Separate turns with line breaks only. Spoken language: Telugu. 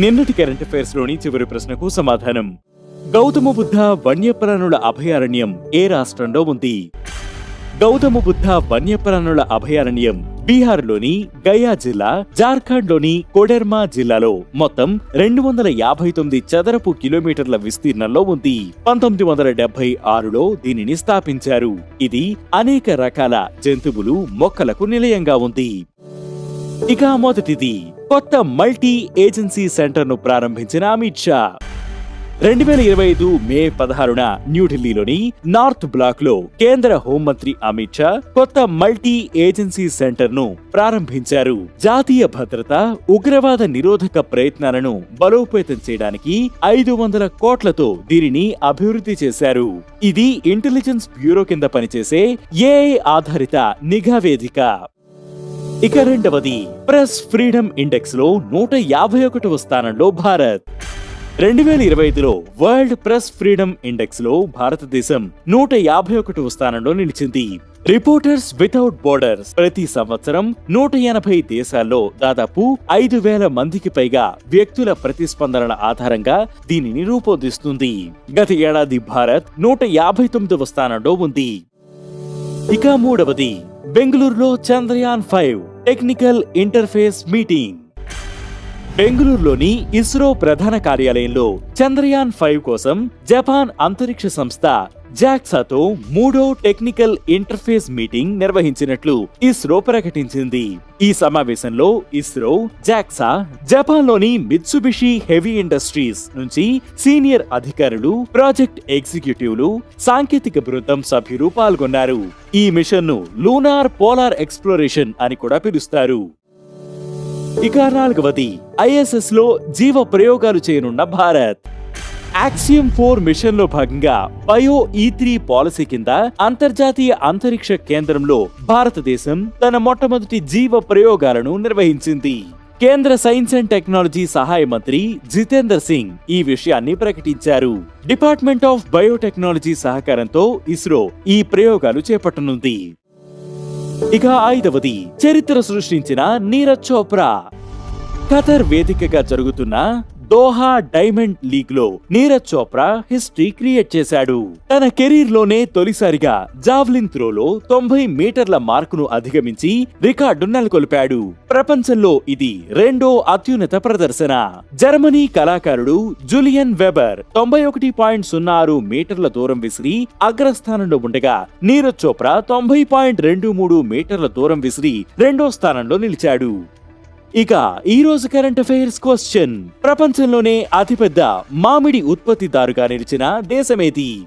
నిన్నటి కరెంట్ అఫైర్స్లోని చివరి ప్రశ్నకు సమాధానం. గౌతమ బుద్ధ వన్యప్రాణుల అభయారణ్యం ఏ రాష్ట్రంలో ఉంది? గౌతమ బుద్ధ వన్యప్రాణుల అభయారణ్యం బీహార్లోని గయా జిల్లా జార్ఖండ్లోని కొడెర్మా జిల్లాలో మొత్తం రెండు వందల యాభై తొమ్మిది చదరపు కిలోమీటర్ల విస్తీర్ణంలో ఉంది. పంతొమ్మిది వందల డెబ్బై ఆరులో దీనిని స్థాపించారు. ఇది అనేక రకాల జంతువులు మొక్కలకు నిలయంగా ఉంది. ఇక మొదటిది కొత్త మల్టీ ఏజెన్సీ సెంటర్ను ప్రారంభించిన అమిత్ షా. రెండు వేల ఇరవై ఐదు మే పదహారున న్యూఢిల్లీలోని నార్త్ బ్లాక్లో కేంద్ర హోంమంత్రి అమిత్ షా కొత్త మల్టీ ఏజెన్సీ సెంటర్ను ప్రారంభించారు. జాతీయ భద్రత ఉగ్రవాద నిరోధక ప్రయత్నాలను బలోపేతం చేయడానికి ఐదు వందల కోట్లతో దీనిని అభివృద్ధి చేశారు. ఇది ఇంటెలిజెన్స్ బ్యూరో కింద పనిచేసే ఏఐ ఆధారిత నిఘా వేదిక. ఇక రెండవది ప్రెస్ ఫ్రీడమ్ ఇండెక్స్లో నూట యాభై ఒకటవ స్థానంలో భారత్. రెండు వేల ఇరవై ఐదులో వరల్డ్ ప్రెస్ ఫ్రీడమ్ ఇండెక్స్లో భారతదేశం నూట యాభై ఒకటవ స్థానంలో నిలిచింది. రిపోర్టర్స్ వితౌట్ బోర్డర్స్ ప్రతి సంవత్సరం నూట ఎనభై దేశాల్లో దాదాపు ఐదు వేల మందికి పైగా వ్యక్తుల ప్రతిస్పందనల ఆధారంగా దీనిని రూపొందిస్తుంది. గత ఏడాది భారత్ నూట యాభై తొమ్మిదవ స్థానంలో ఉంది. ఇక మూడవది బెంగళూరులో Chandrayaan five. Technical interface meeting బెంగళూరులోని ఇస్రో ప్రధాన కార్యాలయంలో చంద్రయాన్ ఫైవ్ కోసం జపాన్ అంతరిక్ష సంస్థ జాక్సాతో మూడో టెక్నికల్ ఇంటర్ఫేస్ మీటింగ్ నిర్వహించినట్లు ఇస్రో ప్రకటించింది. ఈ సమావేశంలో ఇస్రో జాక్సా జపాన్లోని మిత్సుబిషి హెవీ ఇండస్ట్రీస్ నుంచి సీనియర్ అధికారులు ప్రాజెక్ట్ ఎగ్జిక్యూటివ్లు సాంకేతిక బృందం సభ్యులు పాల్గొన్నారు. ఈ మిషన్ను లూనార్ పోలార్ ఎక్స్ప్లోరేషన్ అని కూడా పిలుస్తారు. ఇక నాలుగవది ఐఎస్ఎస్లో జీవ ప్రయోగాలు చేయనున్న భారత్. యాక్సియం ఫోర్ మిషన్లో భాగంగా బయో ఈ త్రీ పాలసీ కింద అంతర్జాతీయ అంతరిక్ష కేంద్రంలో భారతదేశం తన మొట్టమొదటి జీవ ప్రయోగాలను నిర్వహించింది. కేంద్ర సైన్స్ అండ్ టెక్నాలజీ సహాయ మంత్రి జితేందర్ సింగ్ ఈ విషయాన్ని ప్రకటించారు. డిపార్ట్మెంట్ ఆఫ్ బయోటెక్నాలజీ సహకారంతో ఇస్రో ఈ ప్రయోగాలు చేపట్టనుంది. ఇక ఐదవది చరిత్ర సృష్టించిన నీరజ్ చోప్రా. ఖతర్ వేదికగా జరుగుతున్న దోహా డైమండ్ లీగ్లో నీరజ్ చోప్రా హిస్టరీ క్రియేట్ చేశాడు. తన కెరీర్లోనే తొలిసారిగా జావ్లిన్ త్రోలో తొంభై మీటర్ల మార్కును అధిగమించి రికార్డు నెలకొల్పాడు. ప్రపంచంలో ఇది రెండో అత్యున్నత ప్రదర్శన. జర్మనీ కళాకారుడు జూలియన్ వెబర్ తొంభై ఒకటి పాయింట్ సున్నా ఆరు మీటర్ల దూరం విసిరి అగ్రస్థానంలో ఉండగా నీరజ్ చోప్రా తొంభై పాయింట్ రెండు మూడు మీటర్ల దూరం విసిరి రెండో స్థానంలో నిలిచాడు. ఇక ఈ రోజు కరెంట్ అఫైర్స్ క్వశ్చన్ ప్రపంచంలోనే అతిపెద్ద మామిడి ఉత్పత్తిదారుగా నిలిచిన దేశమేది?